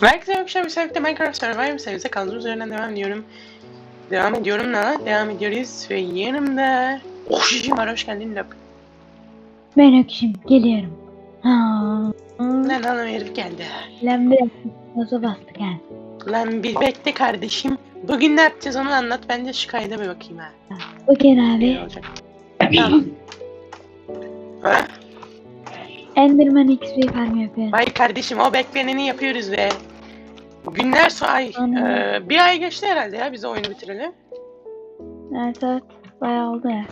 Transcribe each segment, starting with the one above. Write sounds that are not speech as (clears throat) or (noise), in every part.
Herkese akşam müsabakta Minecraft Survivor serisi kaldığımız üzerinden devam ediyorum. Devam ediyorum la. Devam ediyoruz ve yanımda... Oh şişim var hoş geldin Lop. Ben öküşüm geliyorum. Ha. Lan lan herif geldi. Lan biraz gaza bastık ha. Lan bir bekle kardeşim. Bugün ne yapacağız onu anlat ben de şu kayda bir bakayım ha. Bugün Ne abi olacak? Tamam. (clears throat) Enderman XP farm yapıyorum. Vay kardeşim o bekleneni yapıyoruz ve günler sonra ay e, bir ay geçti herhalde ya biz oyunu bitirelim. Evet evet bayağı oldu ya.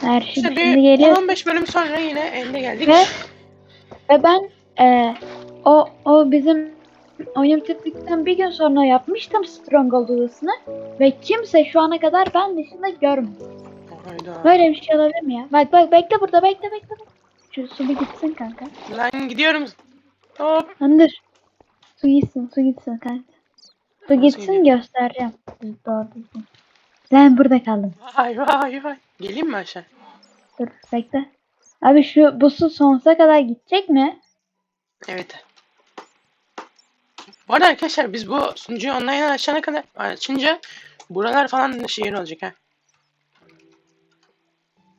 Her şey İşte şimdi geliyor. 15 bölüm sonra yine elde geldik. Ve ve ben e, o o bizim oyun bitirdikten bir gün sonra yapmıştım Stronghold odasını ve kimse şu ana kadar ben dışında görmedi. Hayda. Böyle bir şey olabilir mi ya? Bak bak bekle burada bekle bekle. bekle. Şu su bir gitsin kanka. Lan gidiyorum. Hop. Lan dur. Su gitsin, su gitsin kanka. Su Nasıl gitsin gidiyor? göstereceğim. Doğru düzgün. Ben burada kaldım. Vay vay vay. Geleyim mi aşağı? Dur bekle. Abi şu bu su sonsuza kadar gidecek mi? Evet. Bu arada arkadaşlar biz bu sunucuyu online açana kadar açınca buralar falan da şehir olacak ha.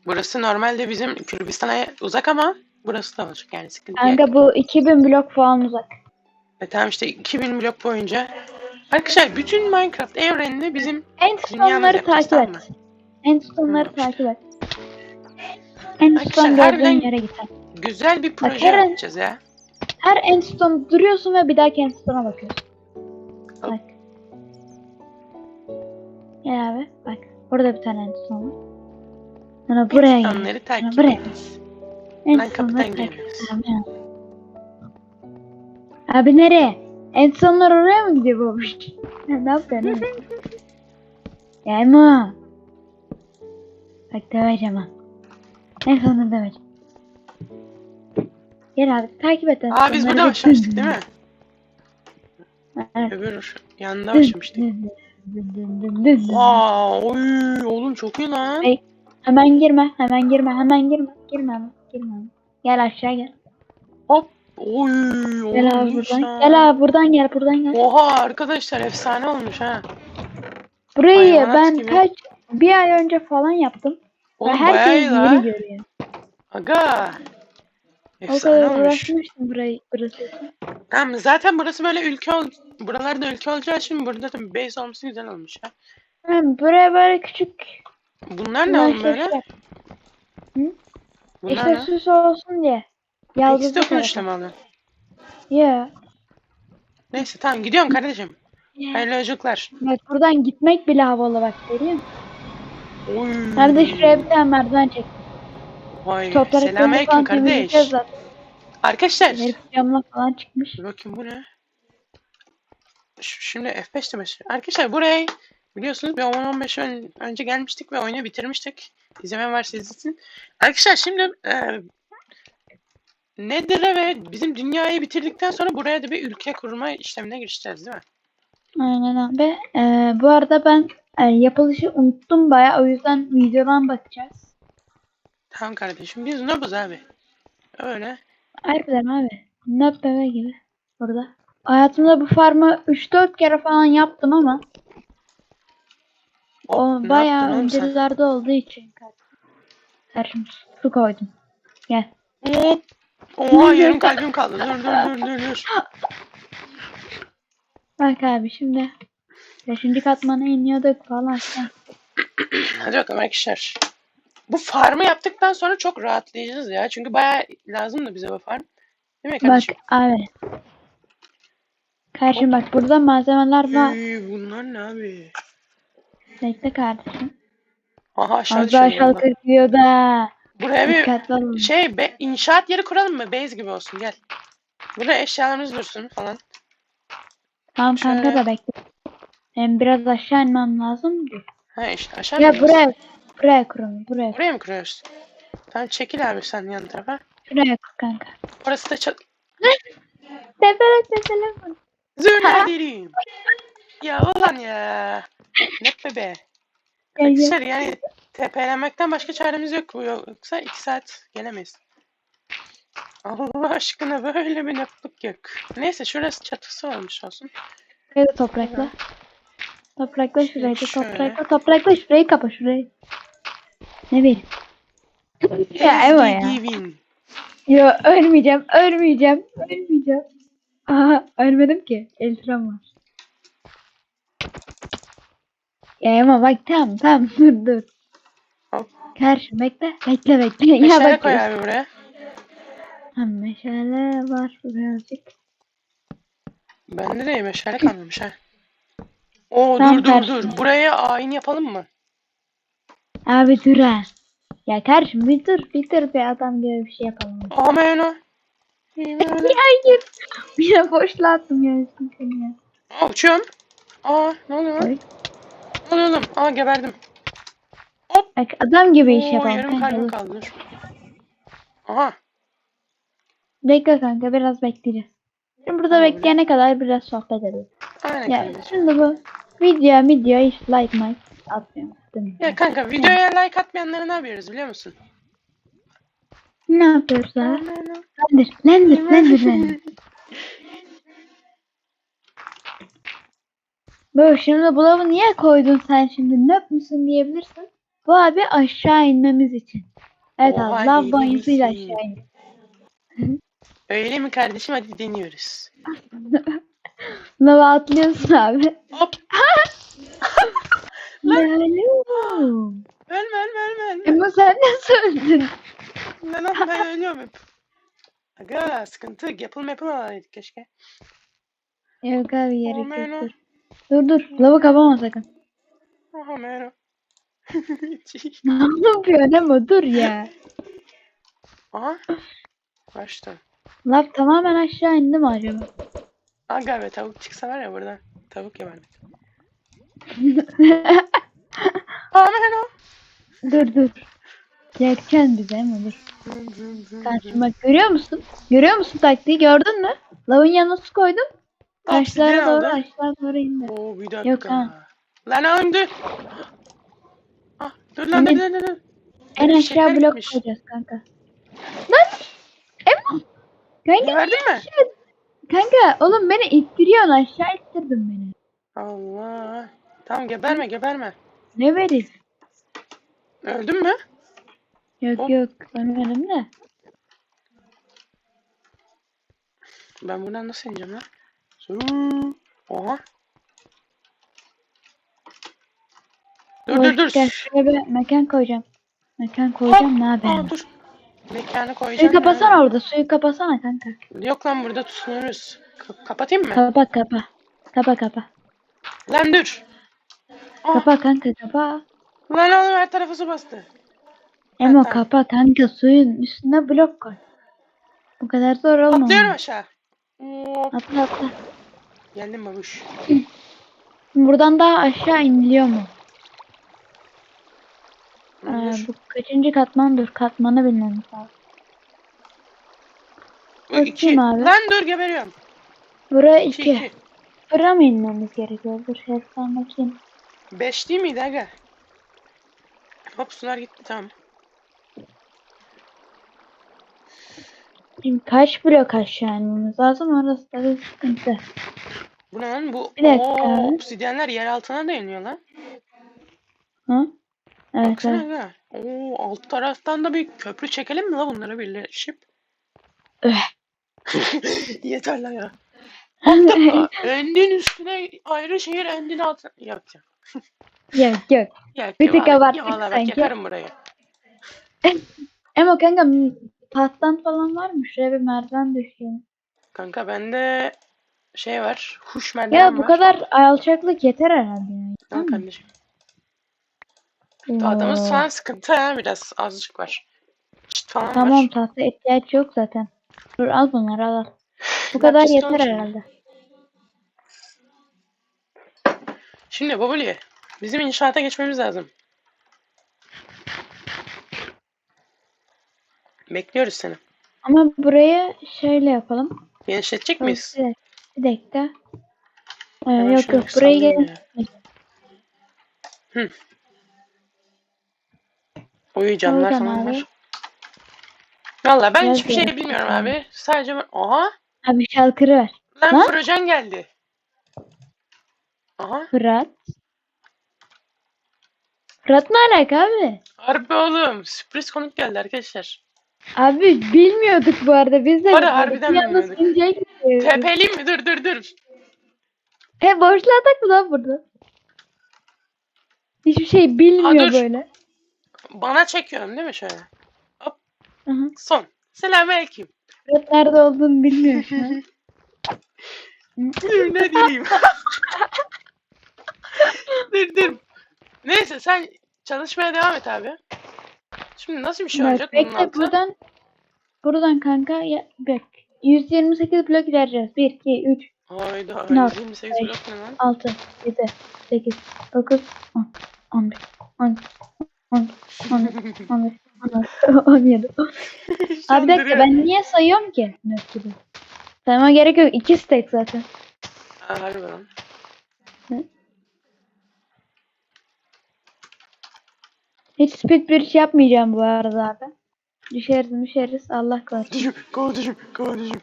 Burası normalde bizim Kürdistan'a uzak ama burası da olacak yani sıkıntı yok. Kanka bu 2000 blok falan uzak. E tamam işte 2000 blok boyunca. Arkadaşlar bütün Minecraft evrenini bizim Endstone'ları takip et. Endstone'ları takip et. Endstone gördüğün yere gider. güzel bir proje her- yapacağız ya. Her endstone duruyorsun ve bir dahaki endstone'a bakıyorsun. Hop. Bak. Gel abi bak. Burada bir tane endstone var. Sonra buraya gel. İnsanları takip buraya. ediniz. Ben kapıdan geliyoruz. Abi nereye? Endstone'lar oraya mı gidiyor babuş? (laughs) ne yapıyorsun? Gelme. (laughs) Bak döveceğim ha. En sonunda döveceğim. Gel abi takip et. Aa biz burada başlamıştık değil mi? Evet. Öbür yanında başlamıştık. Aa, oy oğlum çok iyi lan. Ey. Hemen girme, hemen girme, hemen girme. Girme hemen, girme hemen. Gel aşağı gel. Oy oğlum Gel abi buradan. lan. Gel abi buradan gel, buradan gel. Oha arkadaşlar efsane olmuş ha. Burayı hayvanat ben gibi. kaç bir ay önce falan yaptım. Ve Oğlum bayağı herkes yeni görüyor. Aga. O Efsane kadar olmuş. uğraşmıştım burayı burası için. Tamam zaten burası böyle ülke ol buralarda ülke olacağı için burada da bir base olması güzel olmuş ha. Ben buraya böyle küçük Bunlar ne oğlum böyle? şey- Bunlar İşte ne? süs olsun diye. İkisi Yaldızlı de tarafı. işte mi alıyorsun? Ya. Neyse tamam gidiyorum kardeşim. ya. Hayırlı yolculuklar. Bak buradan gitmek bile havalı bak görüyor musun? Oy. Nerede şuraya bir tane merdiven çek. Vay. Topları Selamünaleyküm kardeş. Arkadaşlar. Herif camla falan çıkmış. Bakayım bu ne? Şimdi F5 demesi. Arkadaşlar buraya biliyorsunuz bir 10-15 ön- önce gelmiştik ve oyunu bitirmiştik. İzlemeyen varsa izlesin. Arkadaşlar şimdi e, Nether'e ve bizim dünyayı bitirdikten sonra buraya da bir ülke kurma işlemine girişeceğiz değil mi? Aynen abi. Ee, bu arada ben e, yapılışı unuttum baya o yüzden videodan bakacağız. Tamam kardeşim biz nobuz abi. Öyle. Harbiden abi. Bebe gibi. Burada. Hayatımda bu farmı 3-4 kere falan yaptım ama o ne bayağı yaptın oğlum sen? öncelerde olduğu için karşım su koydum. Gel. Hop. Oha yarım kalbim kaldı. Dur dur dur dur dur. Bak abi şimdi 5. katmana iniyorduk falan. filan. Hadi bakalım arkadaşlar. Bu farmı yaptıktan sonra çok rahatlayacağız ya. Çünkü bayağı lazım da bize bu farm. Değil mi Bak kardeşim? abi. Karşım bak burada malzemeler var. Üy, bunlar ne abi? Bekle kardeşim. Aha aşağı Az daha düşüyorum. aşağı kırpıyor da. Buraya bir Dikkatli olun. şey be, inşaat yeri kuralım mı? Base gibi olsun gel. Burada eşyalarımız dursun falan. Tamam kanka şöyle- da bekle. Hem biraz aşağı inmem lazım. Ha işte aşağı Ya mı buraya buraya kurun. Buraya. Buraya mı kuruyoruz? Tamam çekil abi sen yan tarafa. Şuraya kur kanka. Orası da çat... Tepele tepele. Zürna derim. Ya ulan ya. Ne be. Gel, gel. Arkadaşlar yani tepelemekten başka çaremiz yok. Bu Yoksa iki saat gelemeyiz. Allah aşkına böyle bir notluk yok. Neyse şurası çatısı olmuş olsun. Da toprakla. Toprakla şurayı da toprakla. Toprakla şurayı kapa şurayı. Ne bileyim. Ya Eva ya. Yo ölmeyeceğim, ölmeyeceğim, ölmeyeceğim. Aha ölmedim ki. Eltram var. Ya Ema bak tamam tamam (laughs) dur dur. Hop. Karşı bekle bekle bekle. ya Meşale bak. koy abi buraya. Ha, meşale var birazcık. Bende de meşale kalmamış ha. Oo Tam dur dur dur. Buraya ayin yapalım mı? Abi dur ha. Ya kardeşim bir dur bir dur bir adam gibi bir şey yapalım. Amen o. (laughs) ya hayır. Bir de boşlattım ya üstüm seni ya. Aa uçuyorum. Aa ne oluyor lan? Oy. Oluyor oğlum? Aa geberdim. Bak adam gibi iş Oo yarım kalbim kaldı. dur. Aha. Bekle kanka biraz bekleyeceğiz. Şimdi burada Tamam. bekleyene kadar biraz sohbet edelim. Aynen Ya kardeşim. şimdi bu video video hiç like my atmıyorum. Değil mi? Ya kanka videoya like atmayanlara ne yapıyoruz biliyor musun? Ne yapıyoruz abi? Amen o. Lendir, lendir, Böyle şimdi bu lavı niye koydun sen şimdi nöp müsün diyebilirsin. Bu abi aşağı inmemiz için. Evet Oha, abi lav banyosuyla aşağı in. Öyle mi kardeşim? Hadi deniyoruz. (laughs) Lava atlıyorsun abi. Hop. (laughs) Ölme ölme ölme ölme. Ama sen nasıl öldün? Ben, ben ölüyorum hep. Aga sıkıntı. Yapılma yapılma keşke. Yok abi yok o. dur. Dur lavı kapama sakın. Aha mero. (laughs) (laughs) Ne yapıyorsun ama dur ya. Aha. Başta. Lav tamamen aşağı indi mi acaba? Aga be tavuk çıksa var ya buradan. Tavuk yemerdik. Amen (laughs) o. dur dur. Yakacaksın bizi ama dur. Karşıma bak görüyor musun? Görüyor musun taktiği gördün mü? Lavın yanına su koydum. Taşlara doğru aşağı doğru indi. Oo bir dakika. Yok ha. Lan öldü. Ah, dur lan dur dur dur. En aşağı şeker blok gitmiş. koyacağız kanka. Lan! Emma! Kanka, Geberdin mi? kanka oğlum beni ittiriyorsun aşağı ittirdin beni. Allah. Tamam geberme geberme. Ne verir? Öldün mü? Yok Hop. yok ölmedim de. Ben buradan nasıl ineceğim lan? Oha. Dur dur dur. Gel şuraya bir mekan koyacağım. Mekan koyacağım ne haber? dur. Mekanı Suyu koyacağım. kapasana orada suyu kapasana kanka. Yok lan burada tutunuyoruz. Ka- kapatayım mı? Kapa kapa. Kapa kapa. lan dur. Aa, Kapa kanka kapa. lan oğlum her tarafı su bastı. Emo tamam. kapa kanka suyun üstüne blok koy. Bu kadar zor olma. Atlıyorum aşağı. Atla atla. Geldim babuş. Buradan daha aşağı iniliyor mu? Ee, bu kaçıncı katman dur katmanı bilmemiz lazım. İki. abi. Lan dur geberiyorum. Buraya İki, iki. iki. Buraya mı inmemiz gerekiyor? Dur şeften bakayım. Beş değil miydi aga? Hop sular gitti tamam. Şimdi kaç blok aşağı inmemiz lazım? Orası da bir sıkıntı. Bu ne lan? Bu Bir dakika. Oo, obsidyenler yer altına da iniyor lan. Hı? Evet Baksana evet. aga. Oo, alt taraftan da bir köprü çekelim mi la bunlara birleşip? Öh. (laughs) Yeter lan ya. Aa, Endin üstüne ayrı şehir endin altına. Yok ya. yok yok. Yok Bir tık abarttık sanki. Yakarım burayı. (laughs) Ama kanka tahtan falan var mı? Şuraya bir merdiven düşeyim. Kanka bende şey var. Huş merdiven Ya bu var. kadar alçaklık yeter herhalde. Yani. Tamam kardeşim. Adamız falan sıkıntı ha biraz azıcık var. Çit falan Tamam var. tahta ihtiyaç yok zaten. Dur al bunları al al. Bu kadar yeter şimdi? herhalde. Şimdi Babuli bizim inşaata geçmemiz lazım. Bekliyoruz seni. Ama burayı şöyle yapalım. Genişletecek miyiz? Dakika. Bir dakika. Ee, Hemen yok yok sallayayım gelin. ya. Uyu camlar Oradan falan var. Valla ben Biraz hiçbir şey bilmiyorum abi. Sadece ben... Aha! Abi şalkırı ver. Lan Lan? Frozen geldi. Aha! Fırat. Fırat ne alaka abi? Harbi oğlum. Sürpriz konuk geldi arkadaşlar. Abi bilmiyorduk bu arada. Biz de Var ya, harbiden anda bilmiyorduk. Tepeliyim mi? Dur dur dur. He borçladık mı lan burada? Hiçbir şey bilmiyor dur. böyle. Bana çekiyorum değil mi şöyle? Hı hı. Son. Selamünaleyküm. Fırat nerede olduğunu bilmiyor şu an. (laughs) (laughs) Ne diyeyim. (laughs) dur dur. Neyse sen çalışmaya devam et abi. Şimdi nasıl bir şey Bak, olacak bekle altı? buradan buradan kanka ya, bak 128 blok ilerleyeceğiz. 1, 2, 3, Hayda Ne 128 Beş. blok ne lan? 6, 7, 8, 9, 10, 11, 12, 13, 14, 15, 16, 17. Abi dakika ben niye sayıyorum ki? Nöt gibi. Saymama gerek yok. 2 stack zaten. Ha, harbi lan. Hiç speed bridge yapmayacağım bu arada abi. Düşeriz düşeriz Allah korusun. Kardeşim, kardeşim, kardeşim.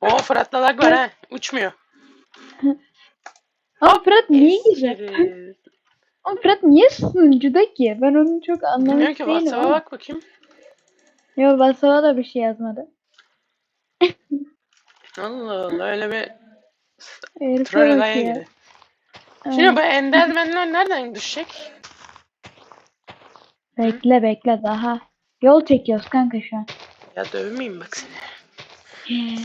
Oo Fırat'la lag var ha. Uçmuyor. Ama Fırat niye güzel? Ama Fırat niye sunucuda ki? Ben onu çok Bilmiyorum anlamış ki değilim WhatsApp'a bak bakayım. Yok WhatsApp'a da bir şey yazmadı. Allah Allah öyle bir troll olaya ya. girdi. Şimdi bu endermenler nereden düşecek? Bekle bekle daha. Yol çekiyoruz kanka şu an. Ya dövmeyeyim bak seni.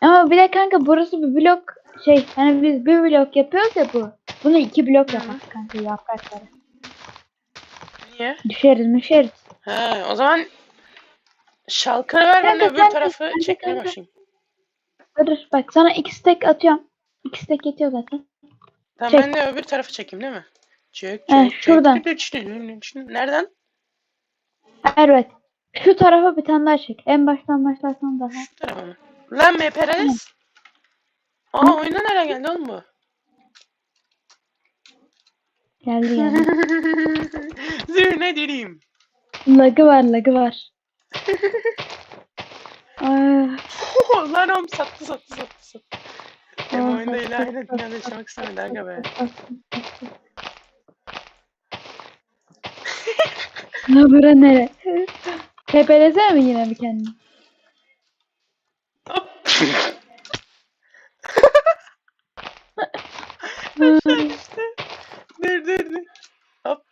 Ama bir de kanka burası bir blok şey hani biz bir blok yapıyoruz ya bu. Bunu iki blok yaparız kanka yaprakları. Niye? Düşeriz düşeriz. He o zaman şalkırı ver ben de Kanka, öbür tarafı çekmeye başlayayım. Dur bak sana iki stack atıyorum. İki stack yetiyor zaten. Tamam Çek. ben de öbür tarafı çekeyim değil mi? Çek çek He, çek. şuradan. Nereden? Evet. Şu tarafa bir tane daha çek. En baştan başlarsan daha. Şu tarafa mı? Lan MPRS. Aa oyuna nereye geldi oğlum bu? Geldi (laughs) yani. Zır ne diyeyim? lagı var lagı var. Ay, (laughs) Lan oğlum sattı sattı sattı. Hem oyunda ilahi sattı, dünyada yaşamak istemedi aga be. Ne bura nere? Tepelesene mi yine bir kendini? Aşağı düştü. Dur dur dur. Hop.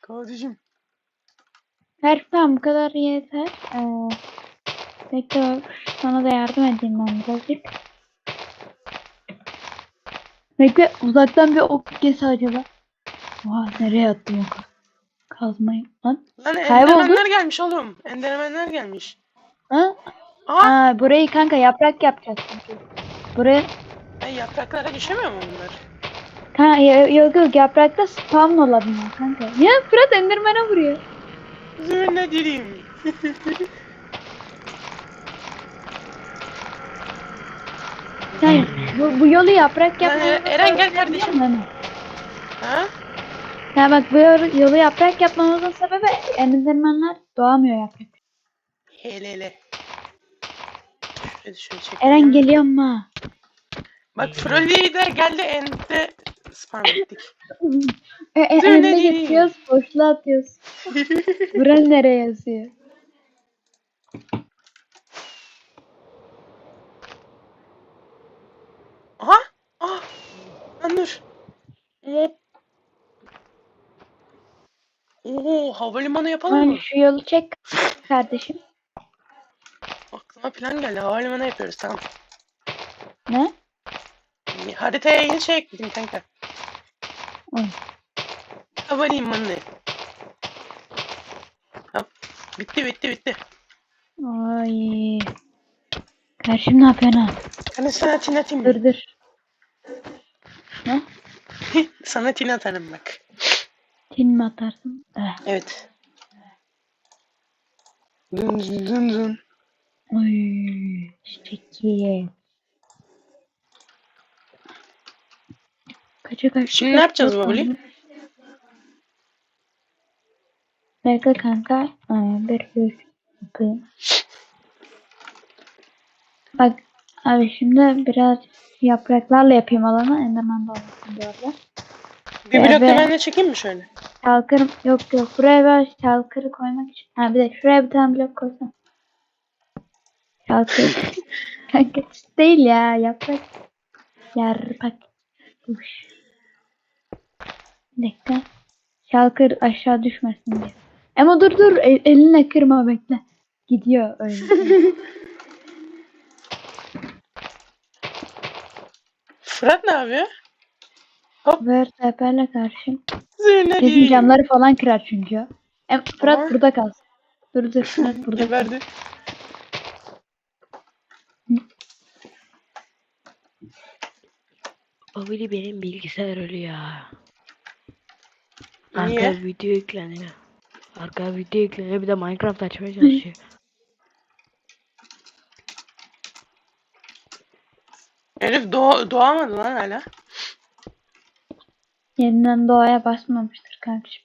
Kardeşim. Her tamam bu kadar yeter. Ee, bekle sana da yardım edeyim ben birazcık. Bekle uzaktan bir ok gelse acaba. Oha nereye attım oku? Kazmayı lan. Lan endermenler gelmiş oğlum. Endermenler gelmiş. Ha? Aa. Aa, burayı kanka yaprak yapacağız. Buraya Ay yapraklara düşemiyor mu bunlar? kanka yok yok yaprakta spawn olabilir kanka. Ya Fırat Enderman'e vuruyor. Zır ne diyeyim? Yani bu, bu yolu yaprak Lan yapmamızın Eren gel kardeşim. musun? Ha? Ya bak bu yolu, yaprak yapmamızın sebebi Enderman'ler doğamıyor yaprak. Hele hele. Şöyle şöyle. Eren geliyor mu? Bak Frolly de geldi ende spam ettik. (laughs) E, e, Dur, ende getiriyoruz, boşluğa atıyoruz. (laughs) Buran nereye yazıyor? Aha! Ah! Lan dur. Evet. Oo havalimanı yapalım Yani mı? şu yolu çek kardeşim. Aklıma plan geldi. Havalimanı yapıyoruz tamam. Ne? Haritaya yeni şey ekledim kanka. Oy. Havalimanı. Hop. Bitti bitti bitti. Ay. Karşım ne yapıyorsun ha? Hani sana tin atayım Dur mı? dur. Ne? (laughs) sana tin atarım bak. Tin mi atarsın? Eh. Evet. Dın dın dın dın. Oy. Şekil. Kaça kaç? Şimdi ne yapacağız babali? Bekle kanka. Aa, bir yapayım. Bak abi şimdi biraz yapraklarla yapayım alanı. Enderman da olmasın bu arada. Bir blok da ben de çekeyim mi şöyle? Çalkır yok yok buraya ben çalkırı koymak için. Ha bir de şuraya bir tane blok koysam. Çalkır. (laughs) Kanka değil ya yaprak. Yarpak. Uş. Bir dakika. Çalkır aşağı düşmesin diye. Ama dur dur el, elinle kırma bekle. Gidiyor öyle. (laughs) Fırat ne yapıyor? Ver teperle karşı. Zırna Bizim camları falan kırar çünkü. Em, Fırat Ama- burada kalsın. Dur dur Fırat (laughs) burada kalsın. Geberdi. Babili benim bilgisayar ölüyor. Niye? Arka video yükleniyor. Arka video yükleniyor bir de Minecraft açmaya çalışıyor. Herif doğa, doğamadı lan hala. Yeniden doğaya basmamıştır kardeşim.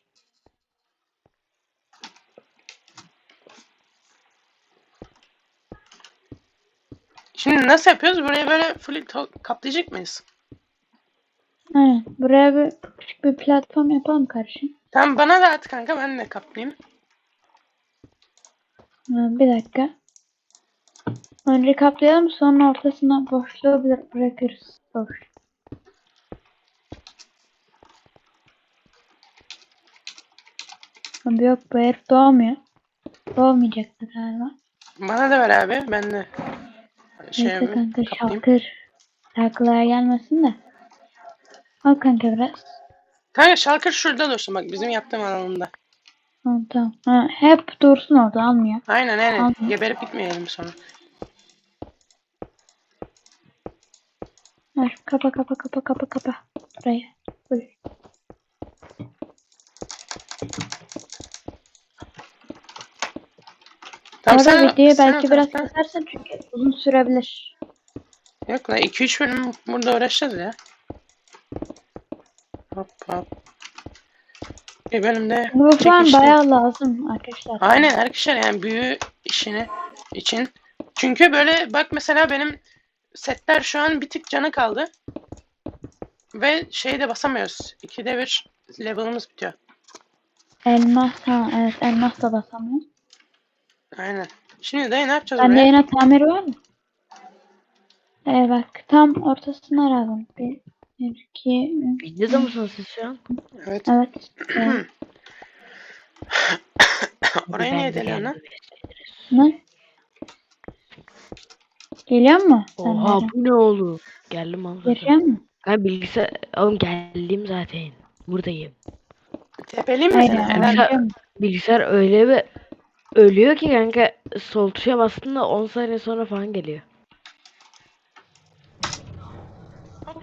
Şimdi nasıl yapıyoruz? Burayı böyle full kaplayacak mıyız? Aynen. Buraya bir küçük bir platform yapalım kardeşim. Tamam bana da at kanka ben de kaplayayım. Ha, bir dakika. Önce kaplayalım sonra ortasına boşluğu bırakırız. Boş. Abi yok bu herif doğmuyor. Doğmayacaktı galiba. Bana da ver abi ben de şey Neyse kanka kaplayayım. şalkır. Şarkılar gelmesin de. Al kanka biraz. Kanka şalkır şurada dursun bak bizim yaptığım alanında. Tamam tamam. Ha, hep dursun orada almıyor. Aynen aynen. Tamam. Geberip gitmeyelim sonra. Ver, kapa kapa kapa kapa kapa. Buraya. Buyur. Tamam Orada sen, videoyu sen belki o biraz kesersin çünkü uzun sürebilir. Yok lan 2-3 bölüm burada uğraşacağız ya. Hop hop. Bir bölümde Bu falan çekmiştim. bayağı lazım arkadaşlar. Aynen arkadaşlar yani büyü işini için. Çünkü böyle bak mesela benim setler şu an bir tık canı kaldı. Ve şeyi de basamıyoruz. İkide bir level'ımız bitiyor. Elmas ha evet elmas da basamıyor. Aynen. Şimdi dayı ne yapacağız Bende buraya? yine tamir var mı? Ee bak tam ortasına lazım. Bir, bir iki, üç. Videoda mısınız siz şu an? Evet. Evet. evet. (coughs) Orayı Ben niye de deliyorsun lan? ne? Geliyor mu? Oha bu ne oğlum? Geldim abi. Geliyor mu? Ben bilgisayar... Oğlum geldim zaten. Buradayım. Tepeliyim mi seni? Aynen. Eren? Geliyor mu? Bilgisayar öyle bir ölüyor ki kanka sol tuşa bastığında 10 saniye sonra falan geliyor.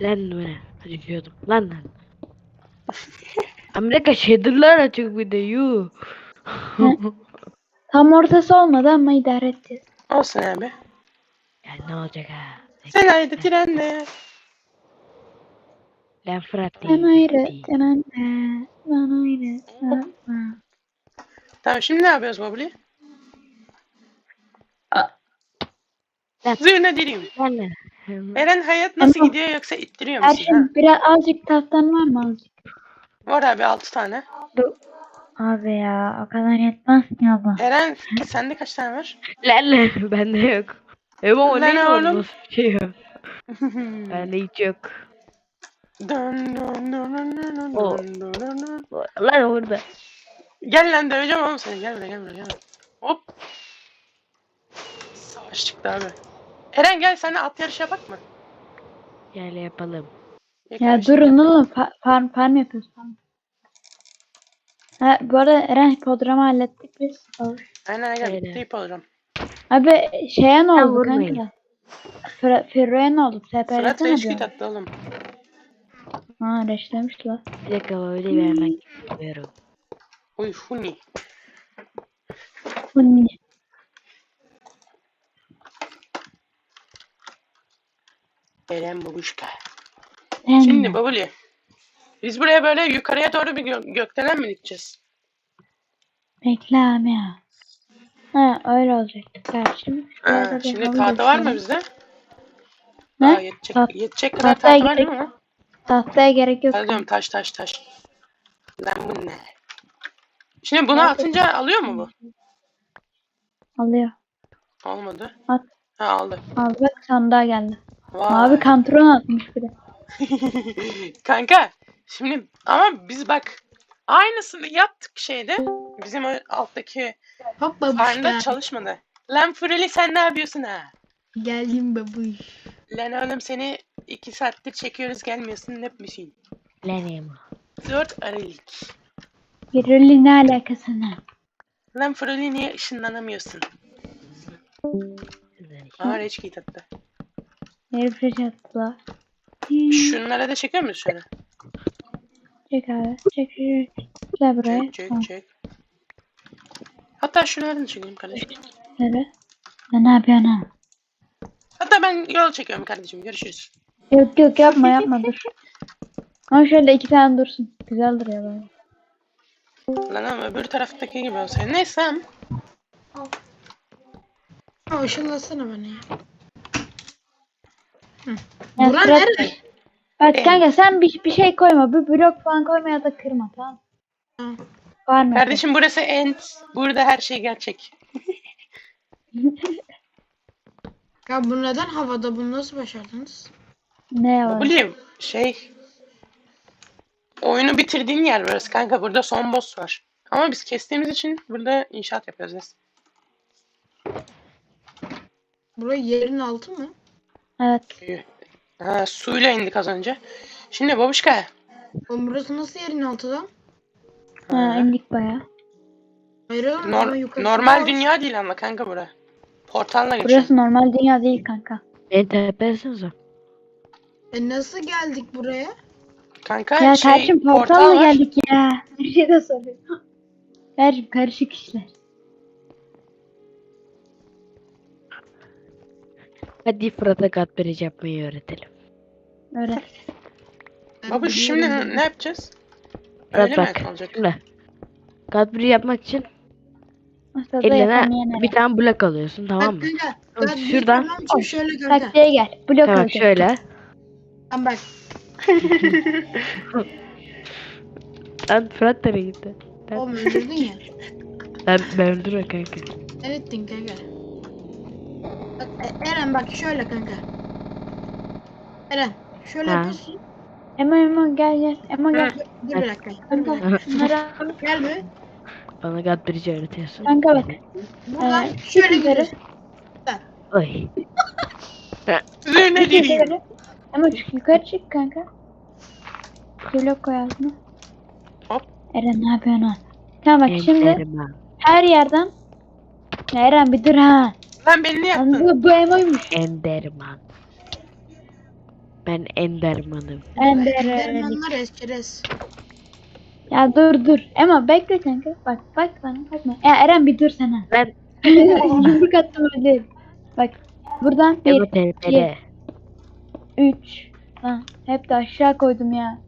Lan bu ne? Düşüyordum. Lan lan. (laughs) Amerika shader'lar açık bir de yuh. Tam ortası olmadı ama idare edeceğiz. Olsun abi. Ya ne olacak ha? Sen haydi trenle. Lan Fırat Ben değil. ayrı, sen anne. Ben ayrı, sen ben. Tamam şimdi ne yapıyoruz Bobli? Lan lan. Hem- Eren hayat nasıl Tamam. gidiyor yoksa ittiriyor musun? Erşin biraz azıcık tahtan var mı azıcık? Var abi 6 tane. Abi ya o kadar yetmez ki ama. Eren sende kaç tane var? Lan lan (laughs) bende yok. Hem o ne oğlum. (laughs) şey. (laughs) Bende hiç yok. Dön, dön, dön, dön, dön, dön, O. dön, dön, dön, dön. Lan orada. Gel lan döveceğim oğlum seni. Gel buraya gel buraya gel. Hop. Savaş çıktı abi. Eren gel seninle at yarışı yapak mı? Gel yapalım. Ya durun oğlum fa- farm, farm yapıyoruz farm. Ha, bu arada Eren hipodromu hallettik biz. Olur. Aynen gel. Aynen. Bitti ip olacağım. Abi şeye ne oldu vurmayın. kanka? Fır Firro'ya ne oldu? Fırat TPR'de ne reşkit diyor? attı oğlum. Ha reşlemiş la. Bir dakika böyle ben hemen gidiyorum. Uy huni. Bu ne? Eren babuşka. Şimdi babuli. Biz buraya böyle yukarıya doğru bir gö- gökdelen mi dikeceğiz? Reklam ya. Ha öyle olacak kardeşim. Ha, şimdi tahta var mı bizde? Ne? Aa, yetecek, Taht- yetecek kadar tahtaya tahta var değil gerek- mi? Tahtaya gerek yok. Diyorum taş taş taş. Lan bu ne? Şimdi bunu Nerede? atınca alıyor mu bu? Alıyor. Olmadı. At. Ha aldı. Al bak sandığa geldi. Vay. Abi kantron atmış bir de. (laughs) Kanka şimdi ama biz bak aynısını yaptık şeyde. Bizim o alttaki Hop farmda çalışmadı. Lan Fureli sen ne yapıyorsun ha? Geldim babuş. Lan oğlum seni iki saattir çekiyoruz gelmiyorsun ne misin? Lenim. 4 Aralık. Birli ne alakası ne? Lan Fureli niye ışınlanamıyorsun? Aa reçki tattı. Herif atla. Şunlara da çekiyor muyuz şöyle? Çek abi. Çek çek. Gel buraya. Çek çek Tamam. çek. Hatta şunları da çekeyim kardeşim. Ya ne yapıyorsun ha? Hatta ben yol çekiyorum kardeşim. Görüşürüz. Yok yok yapma yapma dur. Ama şöyle iki tane dursun. Güzel duruyor böyle. Lan ama öbür taraftaki gibi olsaydı. Neyse. Ha ışınlasana beni ya. Ya Buran Fırat- nerede? Bak Ee. kanka sen bir, bir şey koyma. Bir blok falan koyma ya da kırma tamam. Var mı? Kardeşim burası end. Burada her şey gerçek. (laughs) Ya bu neden havada? Bunu nasıl başardınız? Ne Ne var? bileyim şey. Oyunu bitirdiğin yer burası kanka. Burada son boss var. Ama biz kestiğimiz için burada inşaat yapıyoruz biz. Burası yerin altı mı? Evet. Ha, suyla indik az önce. Şimdi babuşka. Oğlum burası nasıl yerin altı lan? Ha, Ha. indik baya. Hayır oğlum Nor- ama yukarı. normal dünya değil ama kanka bura. Portalla geçiyor. Burası normal dünya değil kanka. Beni tepesinize. E nasıl geldik buraya? Kanka Ya şey kardeşim portal portalla var. geldik ya. (laughs) Bir şey de soruyor. Kardeşim karışık işler. Hadi Fırat'a katmerij yapmayı öğretelim. Öyle. Babuş şimdi biliyorum ne yapacağız? Öyle mi bak. olacak? Şimdi. Katmerij yapmak için Masada eline bir tane blok alıyorsun tamam mı? Bak. Tamam, Bak, şuradan- şöyle kanka. Taktiğe gel. Blok Tamam alacağız. şöyle. Tamam bak. (laughs) Lan Fırat nereye gitti? Ben, Oğlum öldürdün ya. (laughs) ben, ben öldürme kanka. Sen ettin kanka. Bak Eren bak şöyle kanka. Eren şöyle Ha. yapıyorsun. Emo Emo gel gel. Emo gel. Dur bir dakika. Dur bir Kanka dakika. şunları al. (laughs) Gel be. Bana katmerij öğretiyorsun. Kanka bak. Buradan Ee, şöyle gidiyorsun. Oy. (laughs) Size ne diyeyim? Yukarı. Emo çık yukarı çık kanka. Blok koy ağzına. Hop. Eren ne yapıyorsun ha? Tamam bak şimdi Enderman. her yerden. Ya Eren bir dur ha. Lan beni ne Lan yaptın? bu, bu Emo'ymuş. Enderman. Ben Enderman'ım. Ender. Dermanlar eskeres. Ya dur dur. Emo bekle kanka. Bak bak bana bakma. Ya Eren bir dur sana. Ben Yumruk attım öyle. Bak buradan bir, Emo TP'de. üç. Ha, hep de aşağı koydum ya.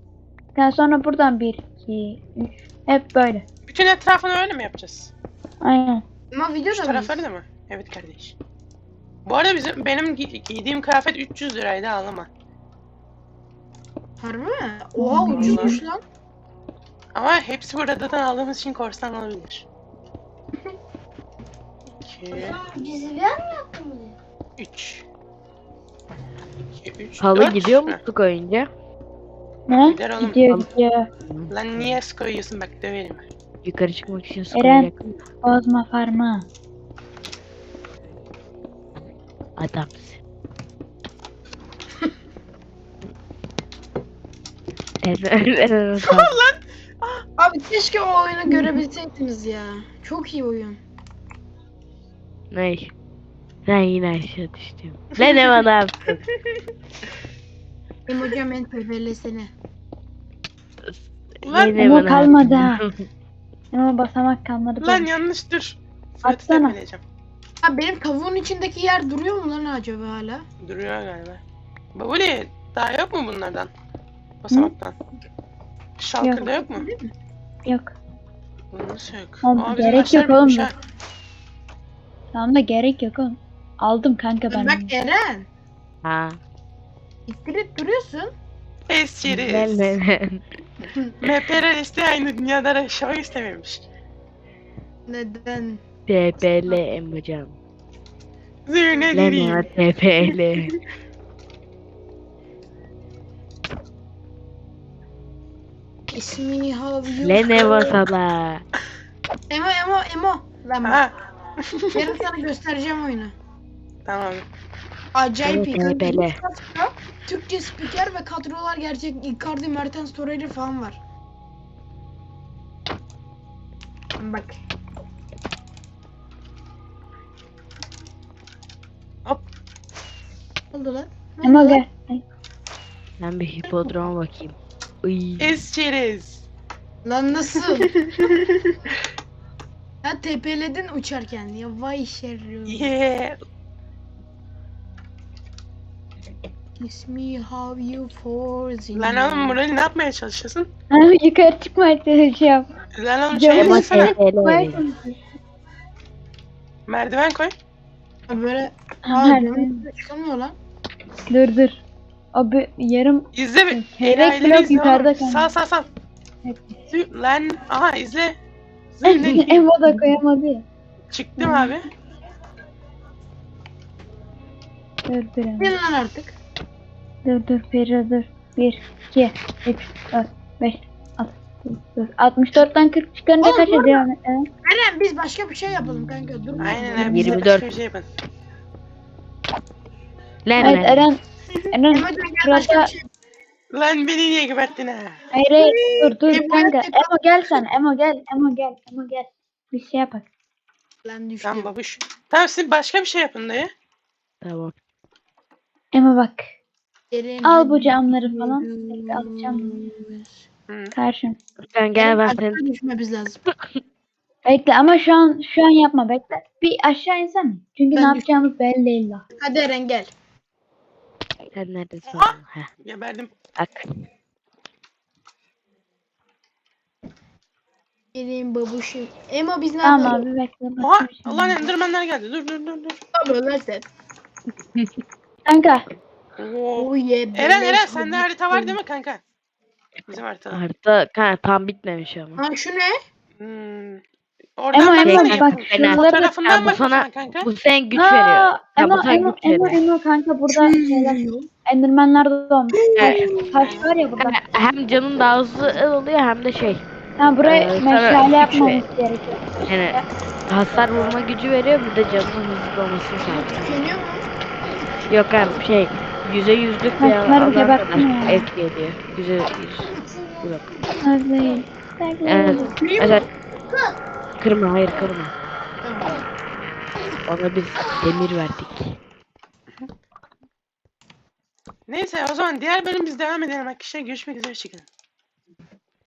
Daha sonra buradan bir, iki, üç. Hep böyle. Bütün etrafını öyle mi yapacağız? Aynen. Ama Şu videoda tarafları da mı? Evet kardeş. Bu arada bizim benim gi- giydiğim kıyafet 300 liraydı ağlama. Harbi mi? Oha ucuzmuş lan. Ama hepsi buradan aldığımız için korsan olabilir. 2 Gizliyen mi yaptın bunu? 3 2 3 Halı gidiyor mu su koyunca? Ne? Gider oğlum. Gidiyor gidiyor. Lan niye su koyuyorsun bak döverim. Yukarı çıkmak için su Eren. koyacak? Bozma farma. Adamsın. Lan! Abi keşke o oyunu görebilseydiniz ya. Çok iyi oyun. Ney? Ben yine aşağı düştüm. Ne ne bana yaptın? (laughs) Benim hocam en tebellesene. Lan- Ne ne Emo bana kalmadı yaptın? (laughs) Ama basamak kalmadı. Lan yanlış dur. Atsana. tepeleyeceğim. Ha benim tavuğun içindeki yer duruyor mu lan acaba hala? Duruyor galiba. Babuli daha yok mu bunlardan? Basamaktan. Şalkırda yok mu? Değil mi? Yok. Nasıl yok? Oğlum, Aa, gerek yok oğlum ha. Tamam da gerek yok oğlum. Aldım kanka ben. Bak Eren. Ha. İttirip duruyorsun. Esçeriz. Ben ben. MPR isteği aynı dünyada yaşamak istememiş. Neden? TPL. Zürne Lena diyeyim. TPL. (laughs) İsmi have you Lene vasala. Emo Emo Emo. Lan bak. Ha, Yarın sana göstereceğim oyunu. tamam. Acayip iyi. Türkçe spiker ve kadrolar gerçek. Icardi, Mertens, Torreira falan var. Bak. Hop. Ne oldu lan? Ne Ama oldu lan? gel. Ben bir hipodroma bakayım. Uy. Esçeriz. Lan nasıl? (laughs) ya tepeledin uçarken ya vay şerri. Yeah. İsmi have you for the Lan oğlum burayı ne yapmaya çalışıyorsun? Abi yukarı çıkmaya çalışıyorum. Lan oğlum şey yapsana. Merdiven koy. Böyle Ha, Aa, canım çıkamıyor lan. Dur dur. Abi yarım İzle bir. Çeyrek Ela ileri blok izle yukarıda oğlum. Sağ sağ sağ. Evet. Zü- Lan aha izle. Diyeyim. Emo da koyamadı ya. Çıktım abi. Dur dur. Emo. Gel lan artık. Dur dur Peri dur. 1, 2, 3, 4, 5, 6, 9, 64'ten 40 çıkarınca Oğlum, kaç ediyor? Evet. Eren biz başka bir şey yapalım kanka. Dur. Aynen abi. 24. Biz de başka bir şey yapın. Lan Evet lan. Eren. Eren Şurada- şey. Lan beni niye geberttin ha? hayır hayır dur dur Emo kanka. yapacak- Emo gel sen. Emo gel. Emo gel. Emo gel. Bir şey yapak. Lan düştü. Tamam babuş. Tamam siz başka bir şey yapın dayı. Tamam. Emo bak. Eren, Al bu camları falan. alacağım. Hı. Karşım. Furkan gel ben seni. aşağı düşmemiz lazım. (laughs) Bekle ama şu an şu an yapma bekle. Bir aşağı insene. Çünkü Ben ne yapacağımız belli değil daha. Hadi Eren gel. Sen neredesin? Aha. Heh, Geberdim. bak. Eren babuşum. Emo biz ne Tamam yapalım? abi bekle. Bakayım şimdi. lan endermenler geldi. Dur dur dur dur. Yapalım lan sen. (laughs) Kanka. Oo. Oh yeah. Eren beleş Eren sende harita var değil mi kanka? Bizim harita. Harita kanka tam bitmemiş ama. Ha şu ne? Hmm. Oradan Emo. Emo Şey, bak. Fotoğrafından Ya bu bak sana- sana kanka. Bu sen güç veriyor. Aa, Ha, Emo bu sana Emo güç Emo veriyor. Emo kanka burada şeyler. Endermenler de olmuş. Taş, taş var ya burada. Kanka, hem canın daha hızlı oluyor hem de şey. Ha buraya Ee, meşale yapmamız gerekiyor. Yani hasar vurma gücü veriyor bir de canın hızlı olmasını sağlıyor. Tükeniyor mu? Yok abi şey yüze yüzlük bir Ha, bunları alan kadar mi? etki ediyor. Yüze yüz. Yok. Değil. Bekle. Evet. Mesela kırma hayır kırma. Ona biz demir verdik. Neyse o zaman diğer bölüm biz devam edelim arkadaşlar. Görüşmek üzere çıkın.